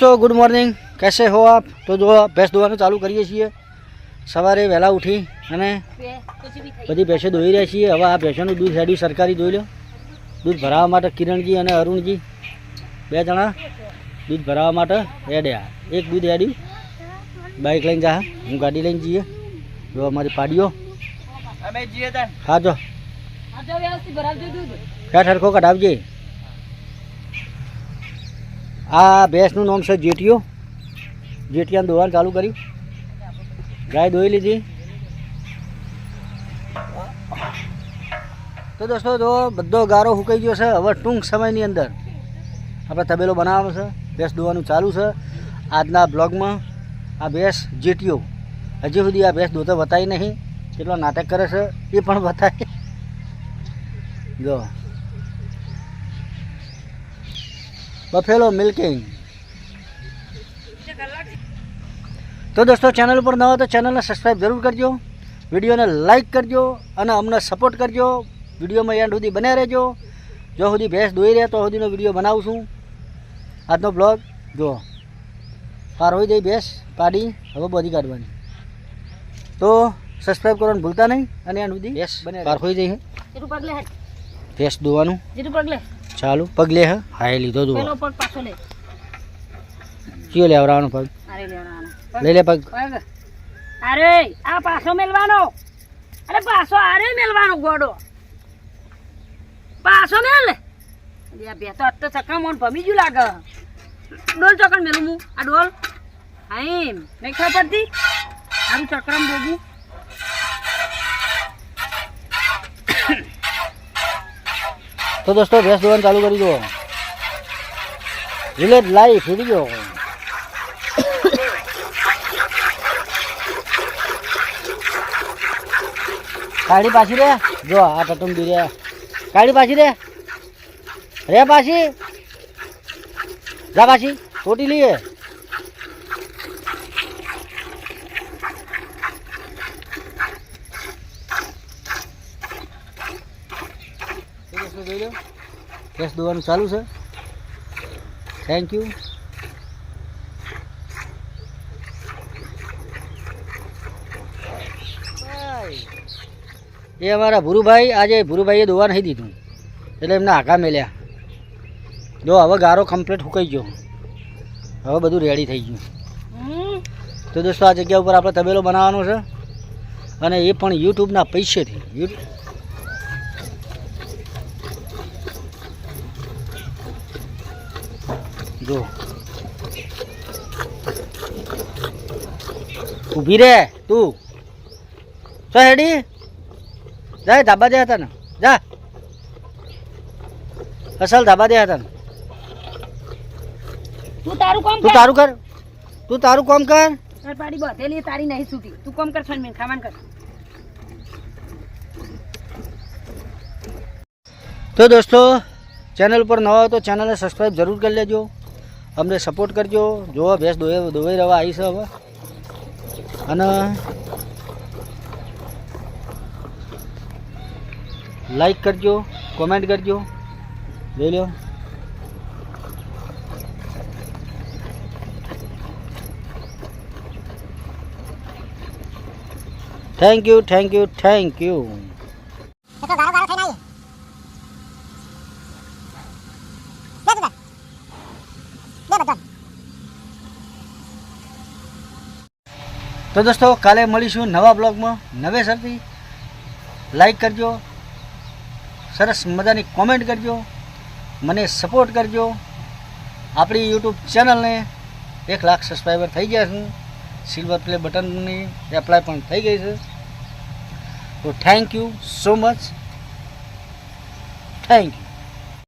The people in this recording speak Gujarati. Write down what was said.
તો ગુડ મોર્નિંગ કેસે હો આપ? તો જો ભેંસ ધોવાનું ચાલુ કરીએ છીએ. સવારે વહેલા ઉઠી અને બધી ભેંસો દોઈ રહ્યા છીએ. હવે આ ભેંસોનું દૂધ હેડ્યું સરકારી દોઈ લો. દૂધ ભરાવવા માટે કિરણજી અને અરુણજી બે જણા દૂધ ભરાવવા માટે હેડ્યા. એક દૂધ હેડ્યું. બાઇક લઈને જા. હું ગાડી લઈને જઈએ. જો અમારી પાડીઓ. હા જો. ક્યાં ઠરખો કઢાવજે? આ ભેંસનું નામ છે જેટીઓ જેટિયાને દોવાનું ચાલુ કર્યું. ગાય દોઈ લીધી. તો દોસ્તો, જો બધો ગારો હુકાઈ ગયો છે, હવે ટૂંક સમયની અંદર આપણે તબેલો બનાવવાનો છે, ભેંસ દોવાનું ચાલુ છે. આજના બ્લોગમાં આ ભેંસ જેટીઓ હજી સુધી આ ભેંસ દોતો બતાવી નહીં. કેટલો નાટક કરે છે, એ પણ બતાવી જો. બફેલો મિલ્કિંગ તો દોસ્તો ચેનલ ઉપર ન હોય તો ચેનલને સબસ્ક્રાઈબ જરૂર કરજો. વિડીયોને લાઇક કરજો અને અમને સપોર્ટ કરજો. વિડીયોમાં એન્ડ સુધી બન્યા રહેજો. જો સુધી ભેંસ દોઈ રહ્યા તો સુધીનો વીડિયો બનાવું છું. આજનો બ્લોગ જો પાર હોઈ જઈ ભેંસ પાડી હવે બધી કાઢવાની. તો સબસ્ક્રાઈબ કરવાનું ભૂલતા નહીં અને એન્ડ સુધી ભેંસ બને પાર હોઈ જઈ. ભેંસ દોવાનું. જેટલું પગ લે ચાલુ હે એ લીધો પેલો પગ પાછો લે. કયો લેવડાવવાનો પગ? અરે લઈ લે પગ. અરે આ પાછો મેલવાનો. અરે પાછો અરે મેલવાનો ગોડો. પાછો મેલ. બે તો અત ચક્કર મોન ભમી ગયું લાગે. ડોલ ચક્કર મેલું હું. આ ડોલ. હા એમ નહીં ખબર પડતી? આરું ચક્રમ બોગું તો દોસ્તો, ભેંસ દોવાનું ચાલુ કરી દો. વિલેજ લાઈફ વીડિયો કાળી પાછી રે? જો, આ ટટુંબી રે. કાળી પાછી રે? રે પાછી? જા પાછી ખોટી લઈએ. તો જોઈ લો. કેસ દોવાનું ચાલુ છે. થેન્ક યુ એ અમારા ભુરુભાઈ, આજે ભુરુભાઈએ દોવા નહીં દીધું. એટલે એમને આઘા મેલ્યા. જો હવે ગારો કમ્પ્લીટ સુકાઈ ગયો. હવે બધું રેડી થઈ ગયું. તો દોસ્તો, આ જગ્યા ઉપર આપણે તબેલો બનાવવાનો છે. અને એ પણ યુટ્યુબના પૈસેથી. યુ જો. ઊભી રે તું. તો હેડી? જા ધાબા દે હતા ને જા. અસલ ધાબા દે હતા ને તું તારું કામ તું તારું કર. તું તારું કામ કર. તાર પાડી બધેલી તારી નહીં છૂટી તું કામ કર છોડ મેં ખાવાનું કર. તો દોસ્તો ચેનલ પર નવા હોય તો ચેનલને સબસ્ક્રાઈબ જરૂર કરી લેજો. અમને સપોર્ટ કરજો. જોવો, ભેંસ દોઈ દોવાઈ રવા આવી છે હવે. અને લાઈક કરજો કોમેન્ટ કરજો. જોઈ લો. Thank you thank you thank you તો દોસ્તો, કાલે મળીશું નવા બ્લોગમાં. નવેસરથી લાઈક કરજો. સરસ મજાની કોમેન્ટ કરજો. મને સપોર્ટ કરજો. આપણી યુટ્યુબ ચેનલને એક લાખ સબસ્ક્રાઈબર થઈ ગયા છે. સિલ્વર પ્લે બટનની એપ્લાય પણ થઈ ગઈ છે. તો thank you so much thank you